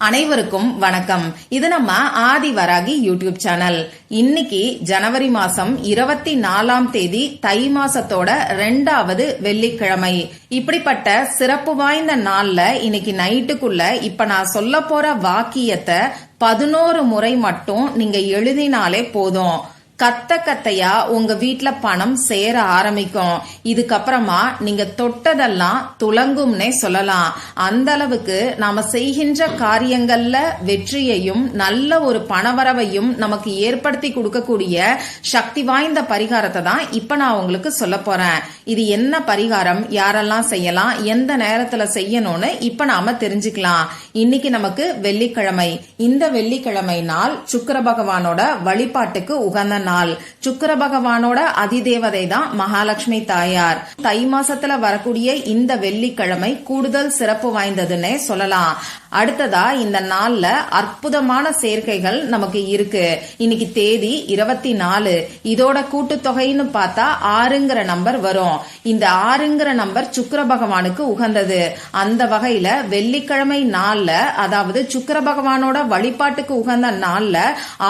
அனைவருக்கும் வணக்கம். இது நம்ம ஆதி வராகி யூடியூப் சேனல். இன்னைக்கு ஜனவரி மாசம் இருபத்தி நாலாம் தேதி தை மாசத்தோட ரெண்டாவது வெள்ளிக்கிழமை. இப்படிப்பட்ட சிறப்பு வாய்ந்த நாள்ல இன்னைக்கு நைட்டுக்குள்ள இப்ப நான் சொல்ல போற வாக்கியத்தை பதினோரு முறை மட்டும் நீங்க எழுதினாலே போதும். கத்த கத்தையா உங்க வீட்டுல பணம் சேர ஆரம்பிக்கும். இதுக்கப்புறமா நீங்க தொட்டதெல்லாம் துலங்கும்னே சொல்லலாம். அந்த அளவுக்கு நாம செய்கின்ற காரியங்கள்ல வெற்றியையும் நல்ல ஒரு பணவரவையும் நமக்கு ஏற்படுத்தி கொடுக்கக்கூடிய சக்தி வாய்ந்த பரிகாரத்தை தான் இப்ப நான் உங்களுக்கு சொல்ல போறேன். இது என்ன பரிகாரம்? யாரெல்லாம் செய்யலாம்? எந்த நேரத்துல செய்யணும்னு இப்ப நாம தெரிஞ்சுக்கலாம். இன்னைக்கு நமக்கு வெள்ளிக்கிழமை. இந்த வெள்ளிக்கிழமை நாள் சுக்கர பகவானோட வழிபாட்டுக்கு உகந்த நாள். சுக்கர பகவானோட அதிதேவதை தான் மகாலட்சுமி தாயார். தை மாசத்துல வரக்கூடிய இந்த வெள்ளிக்கிழமை கூடுதல் சிறப்பு வாய்ந்ததுன்னே சொல்லலாம். அடுத்ததா இந்த நாள்ல அற்புதமான சேர்க்கைகள் நமக்கு இருக்கு. இன்னைக்கு தேதி இருபத்தி நாலு. இதோட கூட்டுத்தொகைன்னு பார்த்தா ஆறுங்கிற நம்பர் வரும். இந்த ஆறுங்கிற நம்பர் சுக்கர பகவானுக்கு உகந்தது. அந்த வகையில வெள்ளிக்கிழமை நாள்ல அதாவது சுக்கர பகவானோட வழிபாட்டுக்கு உகந்த நாள்ல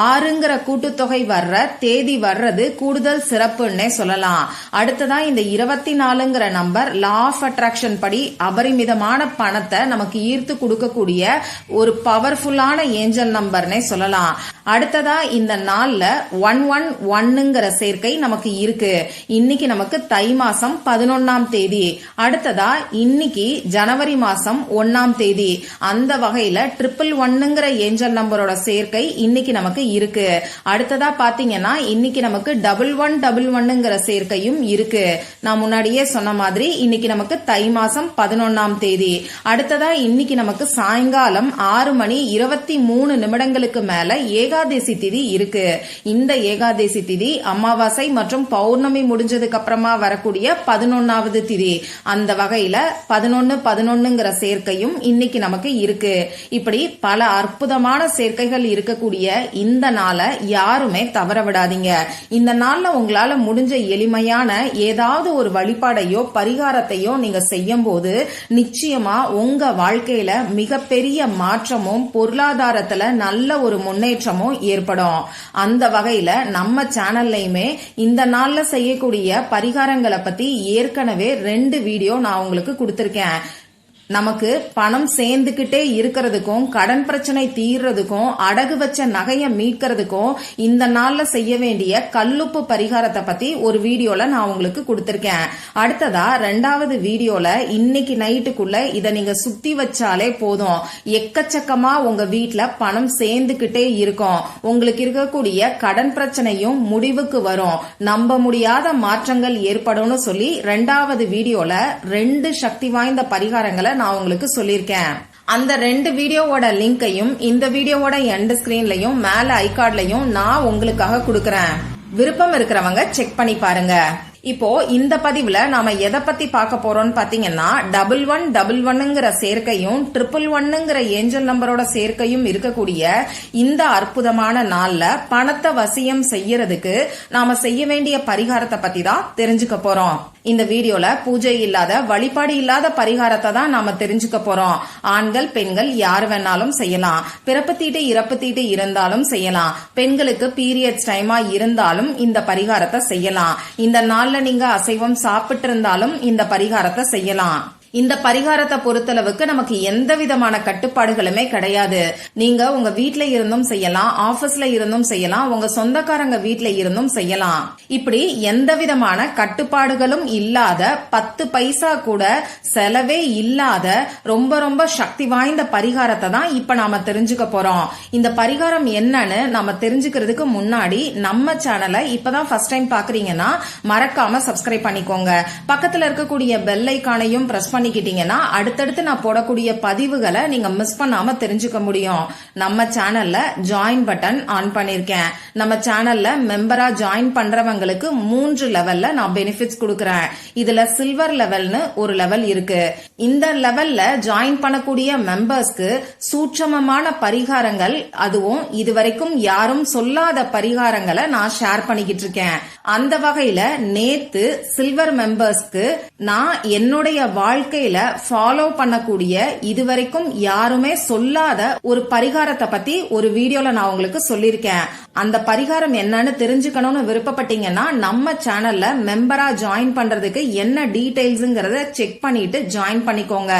ஆறுங்கிற கூட்டுத்தொகை வர்ற தேதி வர்றது கூடுதல் சிறப்புன்னே சொல்லலாம். அடுத்ததா இந்த இருபத்தி நாலுங்கிற நம்பர் லா ஆஃப் அட்ராக்ஷன் படி அபரிமிதமான பணத்தை நமக்கு ஈர்த்து கொடுக்கக்கூடிய ஒரு பவர்ஃபுல்லான ஏஞ்சல் நம்பர்னே சொல்லலாம். அடுத்ததா இந்த நாள்ல ஒன் ஒன் ஒன்னுங்கிற சேர்க்கை நமக்கு இருக்கு. இன்னைக்கு நமக்கு தை மாசம் பதினொன்னாம் தேதி. அடுத்ததா இன்னைக்கு ஜனவரி மாசம் ஒன்னாம் தேதி. அந்த வகையில ட்ரிபிள் ஒன்னுங்கிற ஏஞ்சல் நம்பரோட சேர்க்கை இன்னைக்கு நமக்கு இருக்கு. அடுத்ததா பாத்தீங்கன்னா இன்னைக்கு நமக்கு டபுள் ஒன் டபுள் ஒன்னுங்கிற சேர்க்கையும் இருக்கு. நான் முன்னாடியே சொன்ன மாதிரி இன்னைக்கு நமக்கு தை மாசம் பதினொன்னாம் தேதி. அடுத்ததா இன்னைக்கு நமக்கு சாயங்காலம் ஆறு மணி இருபத்தி மூணு நிமிடங்களுக்கு மேல ஏகாதேசி திதி இருக்கு. இந்த ஏகாதேசி திதி அமாவாசை மற்றும் பௌர்ணமி முடிஞ்சதுக்கு அப்புறமா வரக்கூடிய பதினொன்னாவது திதி. அந்த வகையில பதினொன்னு பதினொன்னுங்கிற சேர்க்கையும் இன்னைக்கு நமக்கு இருக்கு. இப்படி பல அற்புதமான சேர்க்கைகள் இருக்கக்கூடிய இந்த நாளை யாருமே தவற விடாதீங்க இந்த நாள்ல உங்களால முடிஞ்ச எளிமையான ஏதாவது ஒரு வழிபாடையோ பரிகாரத்தையோ நீங்க செய்யும் போது நிச்சயமா உங்க வாழ்க்கையில மிகப்பெரிய மாற்றமும் பொருளாதாரத்துல நல்ல ஒரு முன்னேற்றமும் ஏற்படும். அந்த வகையில நம்ம சேனல்லையுமே இந்த நாள்ல செய்யக்கூடிய பரிகாரங்களை பத்தி ஏற்கனவே ரெண்டு வீடியோ நான் உங்களுக்கு கொடுத்திருக்கேன். நமக்கு பணம் சேர்ந்துகிட்டே இருக்கிறதுக்கும் கடன் பிரச்சனை தீர்றதுக்கும் அடகு வச்ச நகையை மீட்கிறதுக்கும் இந்த நாள்ல செய்ய வேண்டிய கல்லுப்பு பரிகாரத்தை பத்தி ஒரு வீடியோல நான் உங்களுக்கு கொடுத்திருக்கேன். அடுத்ததா ரெண்டாவது வீடியோல இன்னைக்கு நைட்டுக்குள்ள இதை நீங்க சுத்தி வச்சாலே போதும். எக்கச்சக்கமா உங்க வீட்டுல பணம் சேர்ந்துகிட்டே இருக்கும். உங்களுக்கு இருக்கக்கூடிய கடன் பிரச்சனையும் முடிவுக்கு வரும். நம்ப முடியாத மாற்றங்கள் ஏற்படும்னு சொல்லி ரெண்டாவது வீடியோல ரெண்டு சக்தி வாய்ந்த பரிகாரங்களை நான் உங்களுக்கு சொல்லியிருக்கேன். அந்த ரெண்டு வீடியோவோட லிங்கையும் இந்த வீடியோவோட எண்ட் ஸ்கிரீன்லயும் மேல ஐகார்ட்லயும் நான் உங்களுக்காக கொடுக்கறேன். விருப்பம் இருக்கிறவங்க செக் பண்ணி பாருங்க. இப்போ இந்த பதிவுல நாம எதை பத்தி பார்க்க போறோம்னு பாத்தீங்கன்னா டபுள் ஒன் டபுள் ஒன்னுங்கிற சேர்க்கையும் ட்ரிபிள் ஒன்னுங்கிற ஏஞ்சல் நம்பரோட சேர்க்கையும் இருக்கக்கூடிய இந்த அற்புதமான நாள்ல பணத்தை வசியம் செய்யறதுக்கு நாம செய்ய வேண்டிய பரிகாரத்தை பத்தி தான் தெரிஞ்சுக்க போறோம். இந்த வீடியோல பூஜை இல்லாத வழிபாடு இல்லாத பரிகாரத்தை தான் நாம தெரிஞ்சுக்க போறோம். ஆண்கள் பெண்கள் யார் வேணாலும் செய்யலாம். பிறப்பு தீட்டு இறப்பு தீட்டு இருந்தாலும் செய்யலாம். பெண்களுக்கு பீரியட்ஸ் டைமா இருந்தாலும் இந்த பரிகாரத்தை செய்யலாம். இந்த நாள்ல நீங்க அசைவம் சாப்பிட்டு இருந்தாலும் இந்த பரிகாரத்தை செய்யலாம். இந்த பரிகாரத்தை பொறுத்தளவுக்கு நமக்கு எந்த விதமான கட்டுப்பாடுகளுமே கிடையாது. நீங்க உங்க வீட்ல இருந்தும் செய்யலாம் ஆபீஸ்ல இருந்தும் செய்யலாம் உங்க சொந்தக்காரங்க வீட்ல இருந்தும் செய்யலாம். இப்படி எந்த விதமான கட்டுப்பாடுகளும் இல்லாத பத்து பைசா கூட செலவே இல்லாத ரொம்ப ரொம்ப சக்தி வாய்ந்த பரிகாரத்தை தான் இப்ப நாம தெரிஞ்சுக்க போறோம். இந்த பரிகாரம் என்னன்னு நாம தெரிஞ்சுக்கிறதுக்கு முன்னாடி நம்ம சேனலை இப்பதான் ஃபர்ஸ்ட் டைம் பாக்குறீங்கன்னா மறக்காம சப்ஸ்கிரைப் பண்ணிக்கோங்க. பக்கத்துல இருக்கக்கூடிய பெல் ஐக்கானையும் பிரஸ் பண்ணி பண்ணிக்கிட்டீங்கன்னா அடுத்தடுத்து நான் போடக்கூடிய பதிவுகளை நீங்க மிஸ் பண்ணாம தெரிஞ்சுக்க முடியும். நம்ம சேனல்ல ஜாயின் பட்டன் ஆன் பண்ணிருக்கேன். நம்ம சேனல்ல மெம்பரா ஜாயின் பண்றவங்களுக்கு மூன்று லெவல்ல நான் பெனிஃபிட்ஸ் கொடுக்கறேன். இதுல சில்வர் லெவல்னு ஒரு லெவல் இருக்கு. இந்த லெவல்ல ஜாயின் பண்ணக்கூடிய மெம்பர்ஸ்க்கு சூட்சமமான பரிகாரங்கள் அதுவும் இதுவரைக்கும் யாரும் சொல்லாத பரிகாரங்களை நான் ஷேர் பண்ணிக்கிட்டு இருக்கேன். அந்த வகையில நேத்து சில்வர் மெம்பர்ஸ்க்கு நான் என்னுடைய வாழ்க்கை வாழ்க்கையில ஃபாலோ பண்ணக்கூடிய இதுவரைக்கும் யாருமே சொல்லாத ஒரு பரிகாரத்தை பத்தி ஒரு வீடியோல நான் உங்களுக்கு சொல்லியிருக்கேன். அந்த பரிகாரம் என்னன்னு தெரிஞ்சுக்கணும்னு விருப்பப்பட்டீங்கன்னா நம்ம சேனல்ல மெம்பரா ஜாயின் பண்றதுக்கு என்ன டீடைல்ஸ்ங்கறத செக் பண்ணிட்டு ஜாயின் பண்ணிக்கோங்க.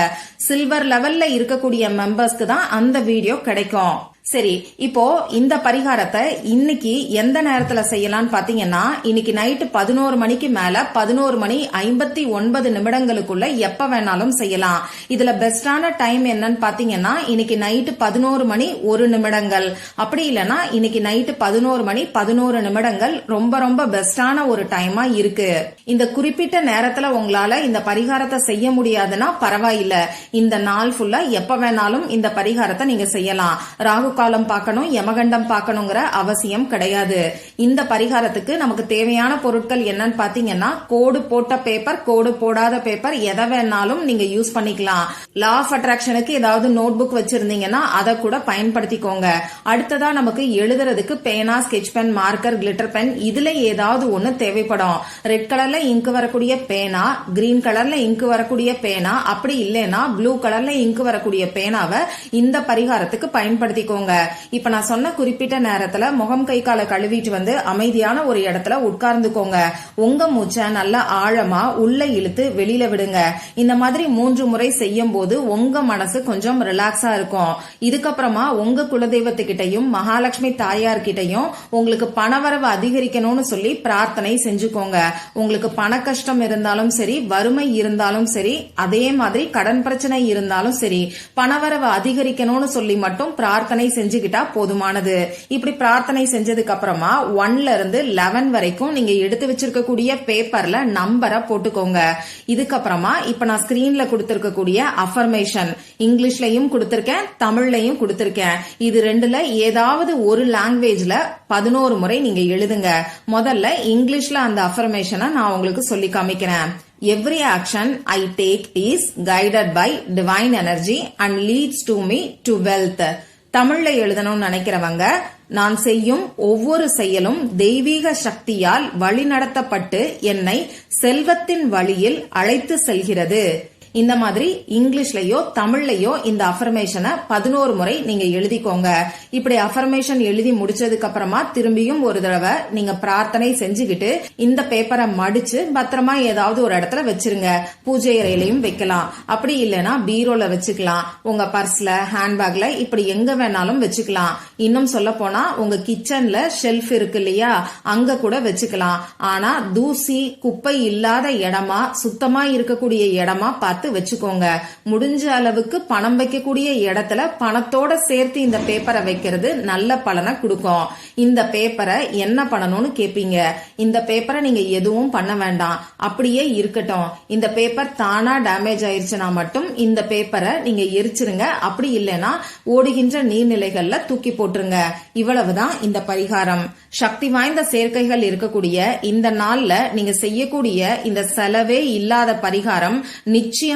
சில்வர் லெவல்ல இருக்கக்கூடிய மெம்பர்ஸ்க்கு தான் அந்த வீடியோ கிடைக்கும். சரி இப்போ இந்த பரிகாரத்தை இன்னைக்கு எந்த நேரத்துல செய்யலாம்னு பாத்தீங்கன்னா இன்னைக்கு நைட்டு பதினோரு மணிக்கு மேல பதினோரு மணி ஐம்பத்தி ஒன்பது நிமிடங்களுக்குள்ள எப்ப வேணாலும் செய்யலாம். இதுல பெஸ்டான டைம் என்னன்னு பாத்தீங்கன்னா இன்னைக்கு நைட்டு பதினோரு மணி ஒரு நிமிடங்கள். அப்படி இல்லைன்னா இன்னைக்கு நைட்டு பதினோரு மணி பதினோரு நிமிடங்கள் ரொம்ப ரொம்ப பெஸ்டான ஒரு டைமா இருக்கு. இந்த குறிப்பிட்ட நேரத்துல உங்களால இந்த பரிகாரத்தை செய்ய முடியாதுன்னா பரவாயில்ல. இந்த நாள் ஃபுல்லா எப்ப வேணாலும் இந்த பரிகாரத்தை நீங்க செய்யலாம். ராகு காலம் பார்க்கணும் யமகண்டம் பார்க்கணுங்கிற அவசியம் கிடையாது. இந்த பரிகாரத்துக்கு நமக்கு தேவையான பொருட்கள் என்னன்னு பாத்தீங்கன்னா கோடு போட்ட பேப்பர் கோடு போடாத பேப்பர் எதை வேணாலும் நீங்க யூஸ் பண்ணிக்கலாம். லா ஆஃப் அட்ராக்ஷனுக்கு ஏதாவது நோட் புக் வச்சிருந்தீங்கன்னா அதை கூட பயன்படுத்திக்கோங்க. அடுத்ததா நமக்கு எழுதுறதுக்கு பேனா sketch pen marker glitter pen இதுல ஏதாவது ஒண்ணு தேவைப்படும். ரெட் கலர்ல இங்கு வரக்கூடிய பேனா கிரீன் கலர்ல இங்கு வரக்கூடிய பேனா அப்படி இல்லைன்னா ப்ளூ கலர்ல இங்கு வரக்கூடிய பேனாவை இந்த பரிகாரத்துக்கு பயன்படுத்திக்கோங்க. இப்ப நான் சொன்ன குறிப்பிட்ட நேரத்துல முகம் கை காலை கழுவிட்டு வந்து அமைதியான ஒரு இடத்துல உட்கார்ந்துக்கோங்க. உங்க மூச்சை நல்லா ஆழமா உள்ள இழுத்து வெளியில விடுங்க. இந்த மாதிரி மூன்று முறை செய்யும் போது உங்க மனசு கொஞ்சம் ரிலாக்ஸா இருக்கும். இதுக்கப்புறமா உங்க குலதெய்வத்துக்கிட்டையும் மகாலட்சுமி தாயார் கிட்டையும் உங்களுக்கு பணவரவு அதிகரிக்கணும்னு சொல்லி பிரார்த்தனை செஞ்சுக்கோங்க. உங்களுக்கு பண கஷ்டம் இருந்தாலும் சரி வறுமை இருந்தாலும் சரி அதே மாதிரி கடன் பிரச்சனை இருந்தாலும் சரி பணவரவு அதிகரிக்கணும்னு சொல்லி மட்டும் பிரார்த்தனை செஞ்சுக்கிட்டா போதுமானது. இப்படி பிரார்த்தனை செஞ்சதுக்கு அப்புறமா ஒன்ல இருந்து லெவன் வரைக்கும் நீங்க எடுத்து வச்சிருக்கக்கூடிய பேப்பர்ல நம்பரை போட்டுக்கோங்க. இதுக்கப்புறமா இப்ப நான் ஸ்கிரீன்ல கொடுத்திருக்கக்கூடிய அஃபர்மேஷன் இங்கிலீஷ்லயும் கொடுத்திருக்கேன் தமிழ்லயும் கொடுத்திருக்கேன். இது ரெண்டுல ஏதாவது ஒரு லாங்குவேஜ்ல பதினோரு முறை நீங்க எழுதுங்க. முதல்ல இங்கிலீஷ்ல அந்த அஃபர்மேஷனை நான் உங்களுக்கு சொல்லி காமிக்கிறேன். Every action I take is guided by divine energy and leads to me to wealth தமிழ்ல எழுதணும்னு நினைக்கிறவங்க நான் செய்யும் ஒவ்வொரு செயலும் தெய்வீக சக்தியால் வழிநடத்தப்பட்டு என்னை செல்வத்தின் வழியில் அழைத்து செல்கிறது. இந்த மாதிரி இங்கிலீஷ்லயோ தமிழ்லயோ இந்த அஃபர்மேஷனை பதினோரு முறை நீங்க எழுதிக்கோங்க. இப்படி அஃபர்மேஷன் எழுதி முடிச்சதுக்கு அப்புறமா திரும்பியும் ஒரு தடவை நீங்க பிரார்த்தனை செஞ்சுக்கிட்டு இந்த பேப்பரை மடிச்சு பத்திரமா ஏதாவது ஒரு இடத்துல வச்சிருங்க. பூஜை அறையிலையும் வைக்கலாம். அப்படி இல்லைன்னா பீரோல வச்சுக்கலாம். உங்க பர்ஸ்ல ஹேண்ட்பேக்ல இப்படி எங்க வேணாலும் வச்சுக்கலாம். இன்னும் சொல்ல போனா உங்க கிச்சன்ல ஷெல்ஃப் இருக்கு இல்லையா? அங்க கூட வச்சுக்கலாம். ஆனா தூசி குப்பை இல்லாத இடமா சுத்தமா இருக்கக்கூடிய இடமா பார்த்து வச்சுக்கோங்க. முடிஞ்ச அளவுக்கு பணம் வைக்கக்கூடிய இடத்துல பணத்தோட சேர்த்து இந்த பேப்பரை வைக்கிறது நல்ல பலனை கொடுக்கும். இந்த பேப்பரை என்ன பண்ணணும்னு கேப்பீங்க? இந்த பேப்பரை நீங்க எதுவும் பண்ண வேண்டாம். அப்படியே இருக்கட்டும். இந்த பேப்பர் தானா டேமேஜ் ஆயிருச்சுன்னா மட்டும் இந்த பேப்பரை நீங்க எரிச்சிருங்க. அப்படி இல்லைன்னா ஓடுகின்ற நீர்நிலைகள்ல தூக்கி போட்டுருங்க. இவ்வளவுதான் இந்த பரிகாரம். சக்தி வாய்ந்த சேர்க்கைகள் இருக்கக்கூடிய இந்த நாள்ல நீங்க செய்யக்கூடிய இந்த செலவே இல்லாத பரிகாரம் நிச்சயம்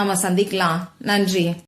நாம சந்திக்கலாம். நன்றி.